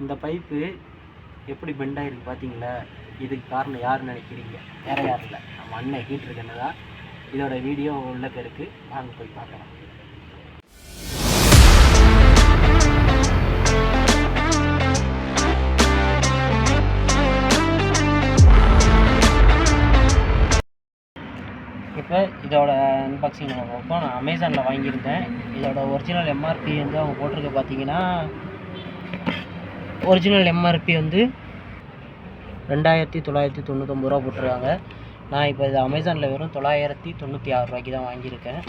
இந்த பைப்பு எப்படி பெண்ட் ஆகிருக்கு பார்த்தீங்களா இதுக்கு காரணம் யாருன்னு நினைக்கிறீங்க? வேற யாரும் இல்லை. நம்ம அண்ணன் ஹீட்ரு கண்ணு தான் இதோட வீடியோ உள்ள இருக்கு. வாங்க போய் பார்க்கலாம். இப்போ இதோட அன்பாக்சிங் நம்ம பார்ப்போம். நான் அமேசானில் வாங்கியிருந்தேன். இதோட ஒரிஜினல் எம்ஆர்பி வந்து அவங்க போட்டிருக்க பார்த்தீங்கன்னா ஒரிஜினல் எம்ஆர்பி வந்து ரெண்டாயிரத்தி தொள்ளாயிரத்தி தொண்ணூத்தொம்பது ரூபா போட்டிருக்காங்க. நான் இப்போ இது அமேசானில் வெறும் தொள்ளாயிரத்தி தொண்ணூற்றி ஆறு ரூபாய்க்கு தான் வாங்கியிருக்கேன்.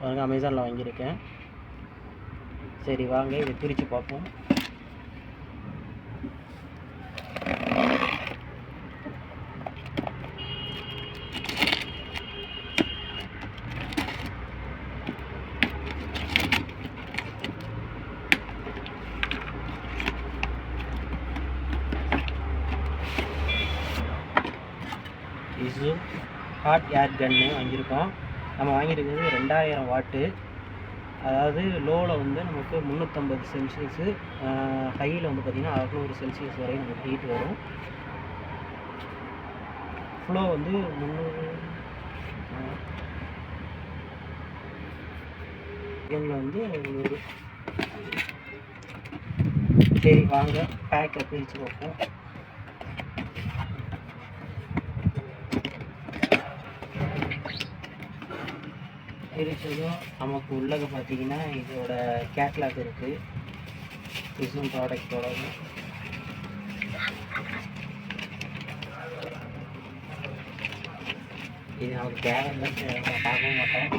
பாருங்க அமேசானில் வாங்கியிருக்கேன். சரி வாங்க இதை பிரித்து பார்ப்போம். இசு ஹாட் ஏர் கன்னு வாங்கியிருக்கோம். நம்ம வாங்கியிருக்கிறது ரெண்டாயிரம் வாட்டு. அதாவது லோவில் வந்து நமக்கு முந்நூற்றம்பது செல்சியஸு ஹையில் வந்து பார்த்திங்கன்னா அறநூறு செல்சியஸ் வரையும் நமக்கு ஹீட் வரும். ஃப்ளோ வந்து முந்நூறு செகண்டில் வந்து நூறு சரி வாங்க பேக்கை பிரித்து பார்ப்போம். பிரித்ததும் நமக்கு உள்ளக பார்த்தீங்கன்னா இதோட கேட்லாக் இருக்குது டிசைன் ப்ராடக்டோட இது நமக்கு தேவையில்லை நம்ம பார்க்க மாட்டோம்.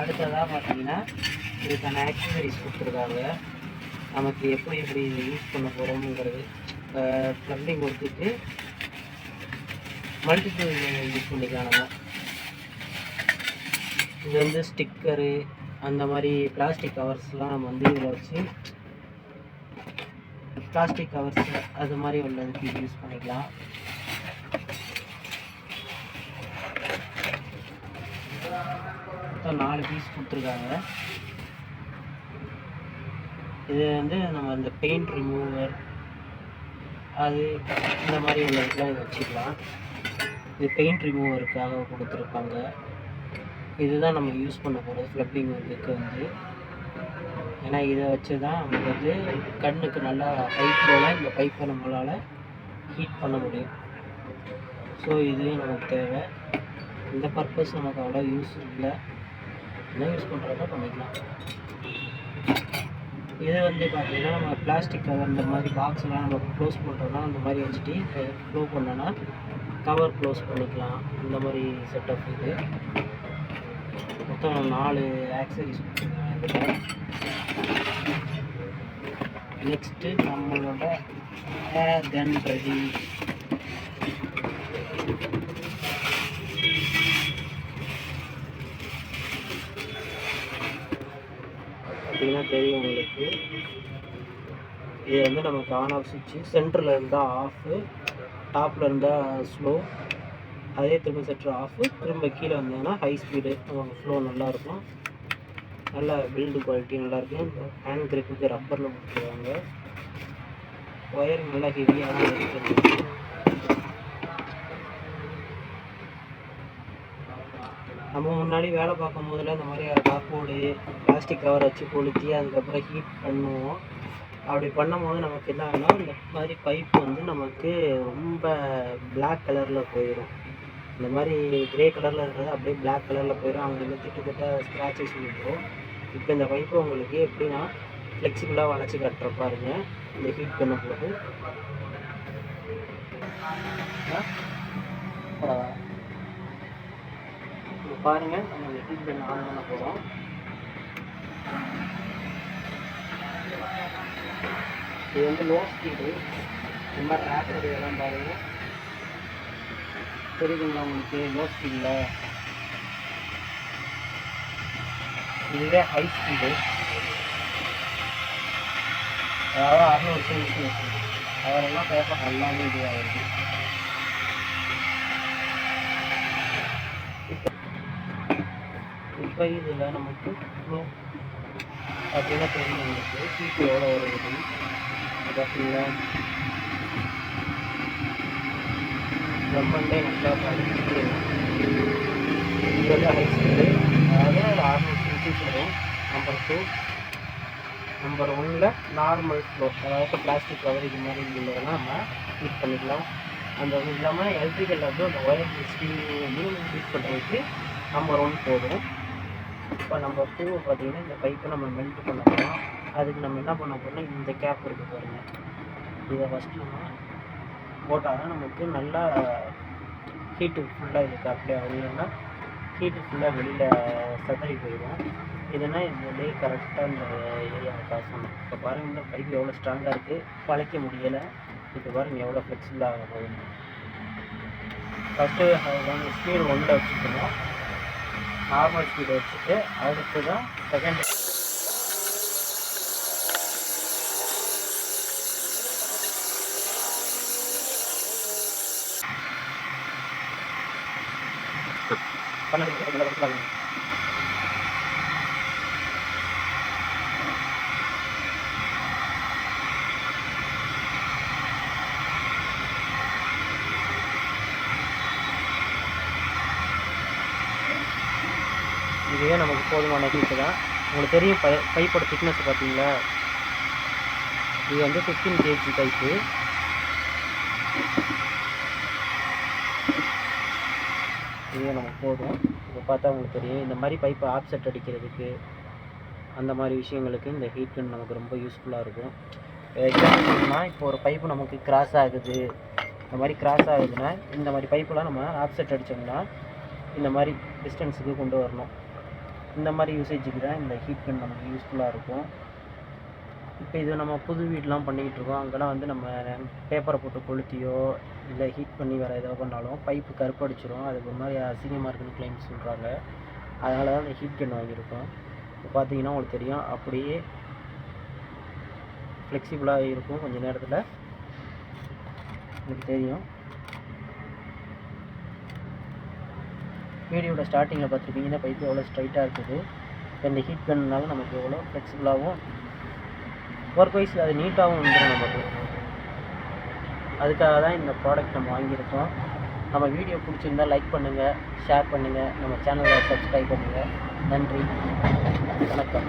அடுத்ததாக பார்த்தீங்கன்னா இதுக்கான ஆக்சசரிஸ் கொடுத்துருக்காங்க. நமக்கு எப்படி எப்படி யூஸ் பண்ண போகிறோம்ங்கிறது ப்ளம்பிங் ஒர்க்குக்கு மல்டிபிள் யூஸ் பண்ணிக்கலாம் நம்ம இது வந்து ஸ்டிக்கரு அந்த மாதிரி பிளாஸ்டிக் கவர்ஸ்லாம் நம்ம வந்து இதில் வச்சு பிளாஸ்டிக் கவர்ஸ் அது மாதிரி உள்ளதுக்கு யூஸ் பண்ணிக்கலாம். மொத்தம் நாலு பீஸ் கொடுத்துருக்காங்க. இது வந்து நம்ம இந்த பெயிண்ட் ரிமூவர் அது இந்த மாதிரி உள்ளதுக்கெலாம் இதை வச்சுக்கலாம். இது பெயிண்ட் ரிமூவருக்காக கொடுத்துருப்பாங்க. இதுதான் நம்ம யூஸ் பண்ண போகிறோம் ஃப்ளப்பிங் இதுக்கு வந்து. ஏன்னா இதை வச்சு தான் நமக்கு வந்து கண்ணுக்கு நல்லா பைப்பில் இந்த பைப்பை நம்மளால் ஹீட் பண்ண முடியும். ஸோ இதுலேயும் நமக்கு தேவை. இந்த பர்பஸ் நமக்கு அவ்வளோ யூஸ் இல்லை. என்ன யூஸ் பண்ணுறதா பண்ணிக்கலாம். இது வந்து பார்த்திங்கன்னா நம்ம பிளாஸ்டிக் கவர் இந்த மாதிரி பாக்ஸ்லாம் நம்ம க்ளோஸ் பண்ணுறோன்னா அந்த மாதிரி வச்சுட்டு க்ளோ பண்ணோன்னா கவர் க்ளோஸ் பண்ணிக்கலாம். இந்த மாதிரி செட்டப் இது. மொத்தம் நாலு ஆக்சரிஸ் நெக்ஸ்ட்டு நம்மளோட ஏர் கன் ரெடி பார்த்தீங்கன்னா தெரியும் உங்களுக்கு. இது வந்து நமக்கு ஆன் ஆஃப் சுவிட்சு சென்டரில் இருந்தால் ஆஃபு டாப்பில் இருந்தால் ஸ்லோ. அதே திரும்ப சற்று ஆஃபு திரும்ப கீழே வந்தீங்கன்னா ஹை ஸ்பீடு ஃப்ளோ நல்லாயிருக்கும் நல்ல பில்டு குவாலிட்டி நல்லாயிருக்கும் ஹேண்ட் கிரிப்புக்கு ரப்பரில் கொடுத்துருவாங்க. ஒயர் நல்லா ஹெவியாக தான் இருக்குது நம்ம முன்னாடி வேலை பார்க்கும் போதில் இந்த மாதிரி காப்போர்டு பிளாஸ்டிக் கவர் வச்சு கொளுத்தி அதுக்கப்புறம் ஹீட் பண்ணுவோம். அப்படி பண்ணும்போது நமக்கு என்ன ஆகுனா இந்த மாதிரி பைப் வந்து நமக்கு ரொம்ப பிளாக் கலரில் போயிடும் இந்த மாதிரி கிரே கலரில் இருக்கிறது அப்படியே பிளாக் கலரில் போயிடும் அவங்க வந்து திட்டு ஸ்க்ராச்சஸ் விட்டுரும். இப்போ இந்த பைப்பு உங்களுக்கு எப்படின்னா ஃப்ளெக்சிபிளாக வளைச்சி கட்டுற பாருங்க. இந்த ஹீட் பண்ண போது நம்ம இந்த ஹீட் பண்ண ஆன் பண்ண போகிறோம் இது வந்து லோ ஸ்பீடு இந்த மாதிரி இதெல்லாம் பாருங்க. தெரியுதுங்களா உங்களுக்கு? லோ. ஸ்பீடில் இதுவே ஹை ஸ்பீடு அதாவது அறுநூறு செல்சியஸ் அதெல்லாம் பேப்பர் எல்லாமே இதுவாக இருக்குது இப்போ இதில் நமக்கு அப்படின்னா தெரியும் உங்களுக்கு. சீட்டு எவ்வளோ வருது? பார்த்தீங்களா ரொம்பண்டே நல்லா படிச்சுட்டு இது ஹை அதாவது அறுநூறு வரும் நம்பர் டூ நம்பர் ஒன்னில் நார்மல் ஃப்ளோ அதாவது பிளாஸ்டிக் கவர் இது மாதிரி உள்ளதெல்லாம் நம்ம ஹீட் பண்ணிக்கலாம். அந்த இது இல்லாமல் எலக்ட்ரிக்கல் வந்து அந்த ஒயர் ஸ்டீல் வந்து ஹீட் பண்ணுறதுக்கு நம்பர் ஒன் போதும். இப்போ நம்பர் டூ பார்த்தீங்கன்னா இந்த பைப்பை நம்ம மெல்ட் பண்ணலாம். அதுக்கு நம்ம என்ன பண்ண போகிறோம்னா இந்த கேப் இருக்குது பாருங்கள் இதை ஃபஸ்ட்டு நம்ம போட்டால் தான் நமக்கு நல்லா ஹீட்டு ஃபுல்லாக இருக்குது அப்படியே ஆகும் இல்லைன்னா ஹீட்டு ஃபுல்லாக வெளியில் சதறி போயிடும். இதுனா இதுலேயே கரெக்டாக இந்த ஏரியாவை காசணும் இப்போ பாருங்கள் இந்த பைப் எவ்வளோ ஸ்ட்ராங்காக இருக்குது பழைக்க முடியலை. இப்போ பாருங்கள் எவ்வளோ ஃப்ளெக்சிபிளாக போகுது. ஃபஸ்ட்டு ஸ்பீடு ஒன்றில் வச்சுக்கணும். நார்மல் ஸ்பீடு வச்சுட்டு அடுத்து தான் செகண்ட் இதுவே நமக்கு போதுமான ஹீட்டு தான் உங்களுக்கு தெரியும் பை பைப்போட திக்னஸ் பார்த்தீங்களா? இது வந்து ஃபிஃப்டீன் கேஜி பைப்பு இதுவே நமக்கு போதும் இப்போ பார்த்தா உங்களுக்கு தெரியும். இந்த மாதிரி பைப்பை ஆப்செட் அடிக்கிறதுக்கு அந்த மாதிரி விஷயங்களுக்கு இந்த ஹீட் கன் நமக்கு ரொம்ப யூஸ்ஃபுல்லாக இருக்கும். எக்ஸாம்பிள்னா இப்போ ஒரு பைப்பு நமக்கு கிராஸ் ஆகுது. இந்த மாதிரி கிராஸ் ஆகுதுன்னா இந்த மாதிரி பைப்பெலாம் நம்ம ஆப்செட் அடித்தோம்னா இந்த மாதிரி டிஸ்டன்ஸுக்கு கொண்டு வரணும். இந்த மாதிரி யூசேஜுக்கு தான் இந்த ஹீட் கன் நமக்கு யூஸ்ஃபுல்லாக இருக்கும். இப்போ இது நம்ம புது வீடெலாம் பண்ணிக்கிட்டு இருக்கோம் அங்கெல்லாம் வந்து நம்ம பேப்பரை போட்டு கொளுத்தியோ இல்லை ஹீட் பண்ணி வேறு ஏதோ பண்ணாலும் பைப்பு கருப்படிச்சிரும் அதுக்கு ஒரு மாதிரி அசிங்கமாக இருக்குன்னு கிளைம் சொல்கிறாங்க அதனால தான் அந்த ஹீட் கன் வாங்கியிருக்கோம். இப்போ பார்த்தீங்கன்னா உங்களுக்கு தெரியும். அப்படியே ஃப்ளெக்சிபிளாக இருக்கும் கொஞ்சம் நேரத்தில். உங்களுக்கு தெரியும். வீடியோட ஸ்டார்டிங்கில் பார்த்துருப்பீங்கன்னா பைப்பு எவ்வளோ ஸ்ட்ரைட்டாக இருக்குது. இப்போ இந்த ஹீட் கன்னால நமக்கு எவ்வளோ ஃப்ளெக்சிபிளாகவும் ஒர்க் வைஸ் அது நீட்டாகவும் வந்துடும் நமக்கு. அதுக்காக தான் இந்த ப்ராடக்ட் நம்ம வாங்கியிருக்கோம். நம்ம வீடியோ பிடிச்சிருந்தா லைக் பண்ணுங்கள் ஷேர் பண்ணுங்கள் நம்ம சேனலை சப்ஸ்கிரைப் பண்ணுங்கள் நன்றி. வணக்கம்.